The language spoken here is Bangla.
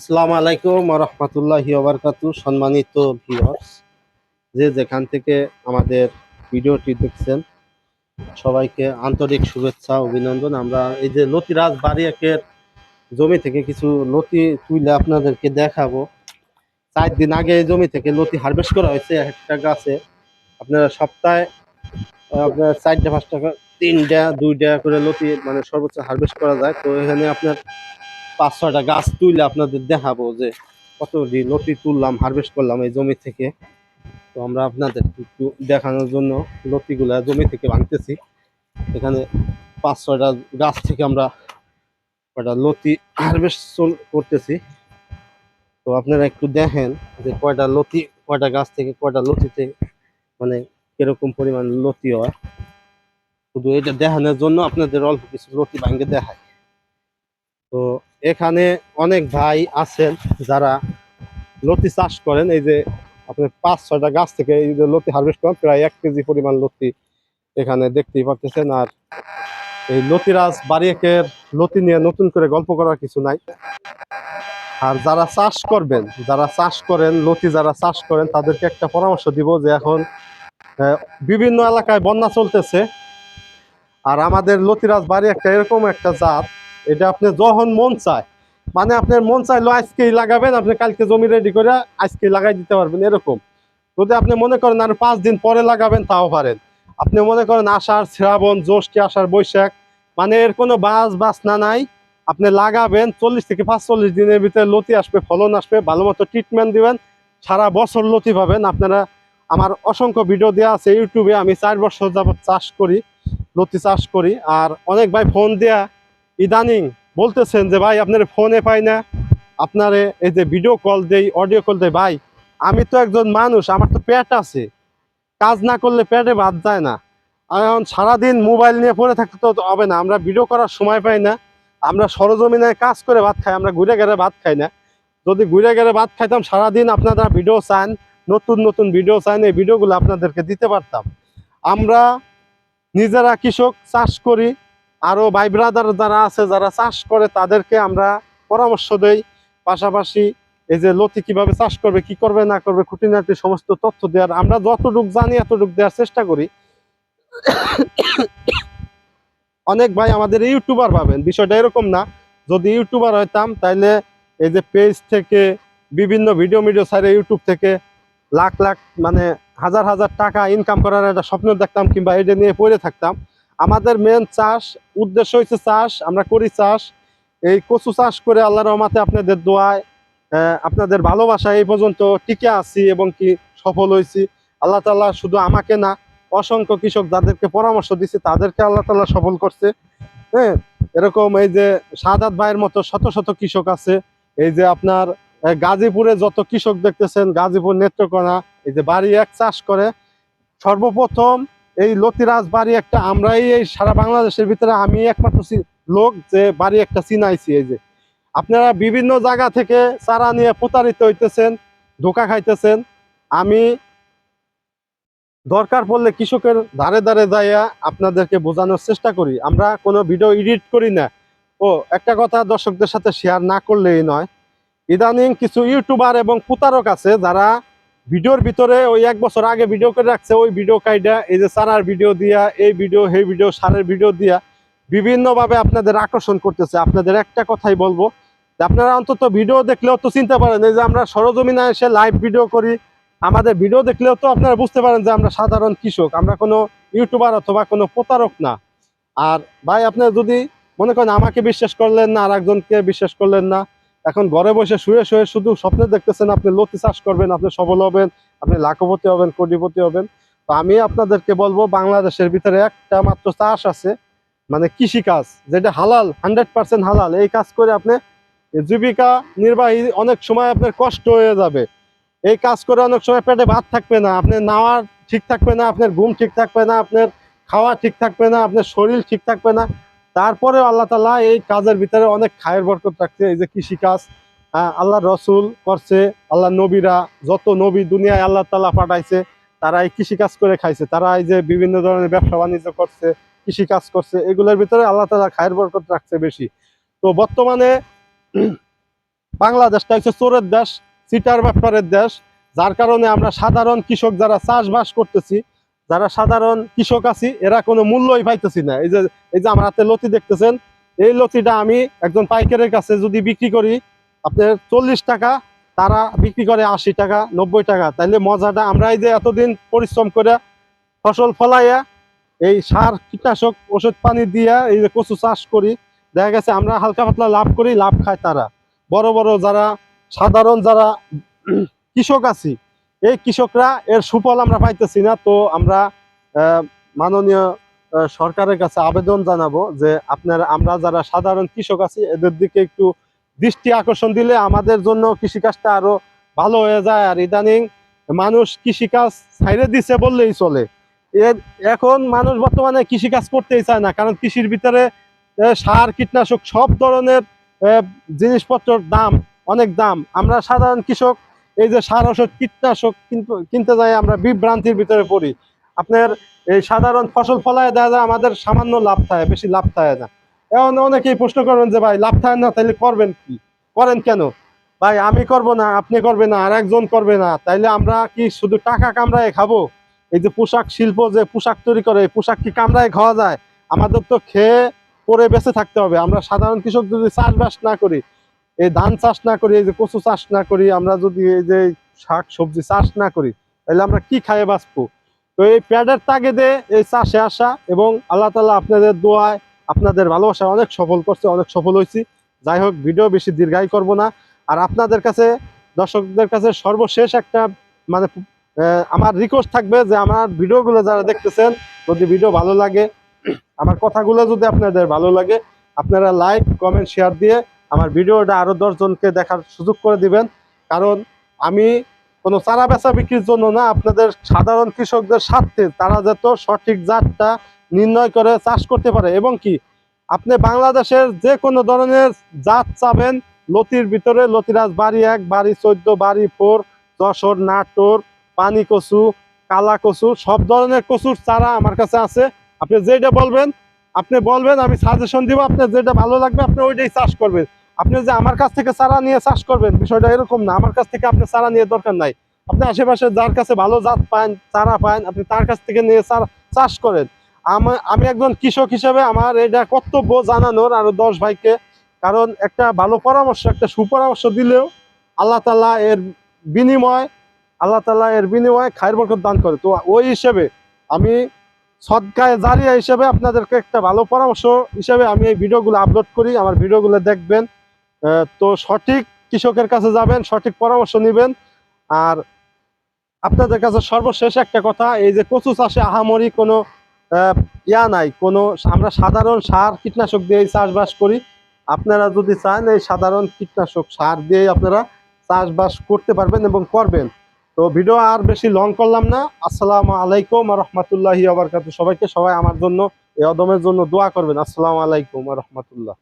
আসসালামু আলাইকুম রহমতুল্লাহ ওবরকাতু সম্মানিত ভিউয়ার্স, যে যেখান থেকে আমাদের ভিডিওটি দেখছেন, সবাইকে আন্তরিক শুভেচ্ছা, অভিনন্দন। আমরা এই যে লতিরাজ বাড়িয়াকের জমি থেকে কিছু লতি তুলে আপনাদেরকে দেখাবো। চার দিন আগে এই জমি থেকে লতি হারভেস্ট করা হয়েছে একটা গাছে। আপনারা সপ্তাহে, আপনার চারটা, পাঁচটা, তিনটা, দুইটা করে লতি মানে সর্বোচ্চ হারভেস্ট করা যায়। তো এখানে আপনার পাঁচ ছয়টা গাছ তুলে আপনাদের দেখাবো যে কতটি লতি তুললাম হারভেস্ট করলাম এই জমি থেকে। তো আমরা আপনাদের একটু দেখানোর জন্য লতিগুলা জমি থেকে ভাঙতেছি এখানে পাঁচ ছয়টা গাছ থেকে আমরা কয়টা লতি হারভেস্ট করতেছি। তো আপনারা একটু দেখেন যে কয়টা লতি, কয়টা গাছ থেকে কয়টা লতিতে মানে কীরকম পরিমাণ লতি হয়। শুধু এটা দেখানোর জন্য আপনাদের অল্প কিছু লতি ভাঙ্গে দেখায় তো এখানে অনেক ভাই আছেন যারা লতি চাষ করেন। এই যে আপনি পাঁচ, ছয়টা গাছ থেকে এই যে লতি হারভেস্ট করেন, প্রায় এক কেজি পরিমাণ লতি এখানে দেখতেই পারতেছেন। আর এই লতিরাজ বাড়িয়েকের লতি নিয়ে নতুন করে গল্প করার কিছু নাই। আর যারা চাষ করবেন, যারা চাষ করেন, লতি যারা চাষ করেন, তাদেরকে একটা পরামর্শ দিব যে এখন বিভিন্ন এলাকায় বন্যা চলতেছে। আর আমাদের লতিরাজ বাড়ি একটা এরকম একটা জাত এটা আপনি যখন মন চায়। মানে আপনার মন চাইলো আজকেই লাগাবেন, আপনি কালকে জমি রেডি করে আজকে লাগাই দিতে পারবেন, এরকম। যদি আপনি মনে করেন আর পাঁচ দিন পরে লাগাবেন, তাও পারেন। আপনি মনে করেন আষাঢ়, শ্রাবণ, জ্যৈষ্ঠী, আষাঢ়, বৈশাখ মানে এর কোনো বাস, বাসনা নাই। আপনি লাগাবেন, চল্লিশ থেকে পাঁচচল্লিশ দিনের ভিতরে লতি আসবে, ফলন আসবে, ভালো মতো ট্রিটমেন্ট দিবেন। সারা বছর লতি পাবেন। আপনারা, আমার অসংখ্য ভিডিও দেওয়া আছে ইউটিউবে, আমি চার বছর যাবত চাষ করি, লতি চাষ করি। আর অনেক ভাই ফোন দেয়া ইদানিং বলতেছেন যে, ভাই, আপনার ফোনে পাই না। আপনার এই যে ভিডিও কল দেই অডিও কল দেই। ভাই, আমি তো একজন মানুষ, আমার তো পেট আছে। কাজ না করলে পেটে বাদ যায় না। এখন সারাদিন মোবাইল নিয়ে পড়ে থাকতে তো হবে না। আমরা ভিডিও করার সময় পাই না। আমরা সরজমিনে কাজ করে ভাত খাই, আমরা ঘুরে গেলে ভাত খাই না। যদি ঘুরে গেলে ভাত খাইতাম, সারাদিন আপনারা ভিডিও চান, নতুন নতুন ভিডিও চান এই ভিডিওগুলো আপনাদেরকে দিতে পারতাম। আমরা নিজেরা কৃষক চাষ করি আরও ভাই ব্রাদার যারা আছে, যারা চাষ করে, তাদেরকে আমরা পরামর্শ দেই। পাশাপাশি এই যে লতি কীভাবে চাষ করবে, কি করবে, না করবে, খুঁটিনাটি সমস্ত তথ্য দেওয়ার, আমরা যতটুক জানি, এতটুক দেওয়ার চেষ্টা করি। অনেক ভাই আমাদের ইউটিউবার পাবেন, বিষয়টা এরকম না। যদি ইউটিউবার হইতাম, তাইলে এই যে পেজ থেকে বিভিন্ন ভিডিও ভিডিও সাইডে ইউটিউব থেকে লাখ লাখ মানে হাজার হাজার টাকা ইনকাম করার একটা স্বপ্ন দেখতাম, কিংবা এটা নিয়ে পড়ে থাকতাম। আমাদের মেন চাষ, উদ্দেশ্য হচ্ছে চাষ, আমরা করি চাষ। এই কচু চাষ করে আল্লাহ রহমাতে আপনাদের দোয়ায় আপনাদের ভালোবাসা এই পর্যন্ত টিকে আছি এবং কি সফল হয়েছি আল্লাহ তাল্লাহ শুধু আমাকে না, অসংখ্য কৃষক যাদেরকে পরামর্শ দিচ্ছে তাদেরকে আল্লাহ তাল্লাহ সফল করছে। হ্যাঁ এরকম এই যে সাদাত ভাইয়ের মতো শত শত কৃষক আছে, এই যে আপনার গাজীপুরে যত কৃষক দেখতেছেন, গাজীপুর নেত্রকোনা, এই যে বাড়ি এক চাষ করে, সর্বপ্রথম এই লতিরাজ বাড়ি একটা, আমরাই এই সারা বাংলাদেশের ভিতরে আমি একমাত্র লোক যে বাড়ি একটা চিনাইছি এই যে। আপনারা বিভিন্ন জায়গা থেকে চারা নিয়ে প্রতারিত হইতেছেন, ধোকা খাইতেছেন। আমি দরকার পড়লে কৃষকের ধারে ধারে যাইয়া আপনাদেরকে বোঝানোর চেষ্টা করি। আমরা কোনো ভিডিও এডিট করি না। ও, একটা কথা দর্শকদের সাথে শেয়ার না করলেই নয়। ইদানিং কিছু ইউটিউবার এবং প্রতারক আছে যারা ভিডিওর ভিতরে ওই এক বছর আগে ভিডিও করে রাখছে, ওই ভিডিও কাইডা, এই যে সারার ভিডিও দিয়া, এই ভিডিও সেই ভিডিও সারের ভিডিও দিয়া বিভিন্নভাবে আপনাদের আকর্ষণ করতেছে। আপনাদের একটা কথাই বলব আপনারা অন্তত ভিডিও দেখলেও তো চিনতে পারেন, এই যে আমরা সরজমিনে এসে লাইভ ভিডিও করি, আমাদের ভিডিও দেখলেও তো আপনারা বুঝতে পারেন যে আমরা সাধারণ কৃষক, আমরা কোনো ইউটিউবার অথবা কোনো প্রতারক না। আর ভাই আপনারা যদি মনে করেন আমাকে বিশ্বাস করলেন না আর একজনকে বিশ্বাস করলেন না এখন ঘরে বসে শুয়ে শুয়ে শুধু স্বপ্নে দেখতেছেন আপনি লতি চাষ করবেন, আপনি সফল হবেন, আপনি লাখপতি হবেন, কোটিপতি হবেন। তো আমি আপনাদেরকে বলব, বাংলাদেশের ভিতরে একটা মাত্র চাষ আছে মানে কৃষি কাজ যেটা হালাল, হান্ড্রেড পার্সেন্ট হালাল। এই কাজ করে আপনি জীবিকা নির্বাহী অনেক সময় আপনার কষ্ট হয়ে যাবে। এই কাজ করে অনেক সময় পেটে ভাত থাকবে না আপনার নাওয়ার ঠিক থাকবে না, আপনার ঘুম ঠিক থাকবে না, আপনার খাওয়া ঠিক থাকবে না, আপনার শরীর ঠিক থাকবে না। তারপরেও আল্লাহ তালা এই কাজের ভিতরে অনেক খায়ের বরকত রাখছে, এই যে কৃষি কাজ আল্লাহ রসুল করছে আল্লাহ নবীরা, যত নবী দুনিয়ায় আল্লাহ তালা পাঠাইছে, তারা এই কৃষি কাজ করে খাইছে, তারা এই যে বিভিন্ন ধরনের ব্যবসা বাণিজ্য করছে কৃষি কাজ করছে, এগুলোর ভিতরে আল্লাহ তালা খায়ের বরকত রাখছে বেশি। তো বর্তমানে বাংলাদেশটা হচ্ছে চোরের দেশ, সিটার ব্যাপারের দেশ, যার কারণে আমরা সাধারণ কৃষক যারা চাষবাস করতেছি যারা সাধারণ কৃষক আছি, এরা কোনো মূল্যই পাইতেছি না। এই যে এই যে আমার হাতে লতি দেখতেছেন, এই লতিটা আমি একজন পাইকারের কাছে যদি বিক্রি করি, আপনার চল্লিশ টাকা, তারা বিক্রি করে আশি টাকা, নব্বই টাকা। তাইলে মজাটা আমরা এই যে এতদিন পরিশ্রম করে ফসল ফলাইয়া এই সার, কীটনাশক, ওষুধ পানি দিয়া এই যে কচু চাষ করি, দেখা গেছে আমরা হালকা পাতলা লাভ করি, লাভ খায় তারা। বড় বড় যারা সাধারণ যারা কৃষক আছি এই কৃষকরা এর সুফল আমরা পাইতেছি না, তো আমরা মাননীয় সরকারের কাছে আবেদন জানাব যে আপনার, আমরা যারা সাধারণ কৃষক আছি, এদের দিকে একটু দৃষ্টি আকর্ষণ দিলে আমাদের জন্য কৃষিকাজটা আরও ভালো হয়ে যায়। আর ইদানিং মানুষ কৃষিকাজ ছাইড়ে দিছে বললেই চলে। এর, এখন মানুষ বর্তমানে কৃষিকাজ করতেই চায় না, কারণ কৃষির ভিতরে সার, কীটনাশক সব ধরনের জিনিসপত্রের দাম অনেক দাম। আমরা সাধারণ কৃষক এই যে সার ওষুধ কীটনাশক কিন্তু যাই আমরা বিভ্রান্তির ভিতরে পড়ি। আপনার এই সাধারণ ফসল ফলায় দেখা যায় আমাদের সামান্য লাভ থাকে, বেশি লাভ থাকে না। এখন অনেকেই প্রশ্ন করবেন যে, ভাই, লাভ থাকে না, তাইলে করবেন কি? করেন কেন? ভাই, আমি করব না, আপনি করবে না, আর একজন করবে না। তাইলে আমরা কি শুধু টাকা কামড়ায় খাব? এই যে পোশাক শিল্প যে পোশাক তৈরি করে পোশাক কি কামড়ায় খাওয়া যায়? আমাদের তো খেয়ে পরে বেঁচে থাকতে হবে। আমরা সাধারণ কৃষক যদি চাষবাস না করি এই ধান চাষ না করি, এই যে কচু চাষ না করি, আমরা যদি এই যে শাক সবজি চাষ না করি, তাহলে আমরা কি খাইয়ে বাঁচবো? তো এই প্যাডের তাগিদে এই চাষে আসা এবং আল্লাহ তালা আপনাদের দোয়ায়, আপনাদের ভালোবাসা অনেক সফল করছে, অনেক সফল হয়েছি যাই হোক, ভিডিও বেশি দীর্ঘায়ী করব না। আর আপনাদের কাছে, দর্শকদের কাছে সর্বশেষ একটা মানে আমার রিকোয়েস্ট থাকবে যে আমার ভিডিওগুলো যারা দেখতেছেন, যদি ভিডিও ভালো লাগে, আমার কথাগুলো যদি আপনাদের ভালো লাগে, আপনারা লাইক কমেন্ট শেয়ার দিয়ে আমার ভিডিওটা আরও দশজনকে দেখার সুযোগ করে দিবেন। কারণ আমি কোনো চারা বেচা বিক্রির জন্য না, আপনাদের সাধারণ কৃষকদের স্বার্থে তারা যত সঠিক জাতটা নির্ণয় করে চাষ করতে পারে এবং কি, আপনি বাংলাদেশের যে কোনো ধরনের জাত চাবেন, লতির ভিতরে লতিরাজ বাড়ি এক, বাড়ি চোদ্দ, বাড়ি ফোর, যশোর, নাটোর পানি কচু কালা কচু সব ধরনের কচুর চারা আমার কাছে আছে। আপনি যেটা বলবেন, আপনি বলবেন, আমি সাজেশন দিব, আপনার যেটা ভালো লাগবে, আপনি ওইটাই চাষ করবেন। আপনি যে আমার কাছ থেকে চারা নিয়ে চাষ করবেন, বিষয়টা এরকম না। আমার কাছ থেকে আপনি চারা নিয়ে দরকার নাই। আপনি আশেপাশে যার কাছে ভালো জাত পান, চারা পান, আপনি তার কাছ থেকে নিয়ে চাষ করেন। আমা- একজন কৃষক হিসেবে আমার এটা কর্তব্য জানানোর আরও দশ ভাইকে, কারণ একটা ভালো পরামর্শ, একটা সুপরামর্শ দিলেও আল্লাহ তালা এর বিনিময়, আল্লাহ তালা এর বিনিময়ে খায়ের বরকত দান করে। তো ওই হিসেবে আমি সদকায় জারিয়া হিসেবে আপনাদেরকে একটা ভালো পরামর্শ হিসেবে আমি এই ভিডিওগুলো আপলোড করি। আমার ভিডিওগুলো দেখবেন। তো সঠিক কৃষকের কাছে যাবেন, সঠিক পরামর্শ নেবেন। আর আপনাদের কাছে সর্বশেষ একটা কথা, এই যে কচু চাষে আহামরি কোনো ইয়া নাই, কোনো, আমরা সাধারণ সার কীটনাশক দিয়ে চাষবাস করি। আপনারা যদি চান এই সাধারণ কীটনাশক সার দিয়ে আপনারা চাষবাস করতে পারবেন এবং করবেন। তো ভিডিও আর বেশি লং করলাম না। আসসালামু আলাইকুম রহমতুল্লাহি আবরকাত। সবাইকে সবাই আমার জন্য, এই অদমের জন্য দোয়া করবেন। আসসালামু আলাইকুম রহমতুল্লাহ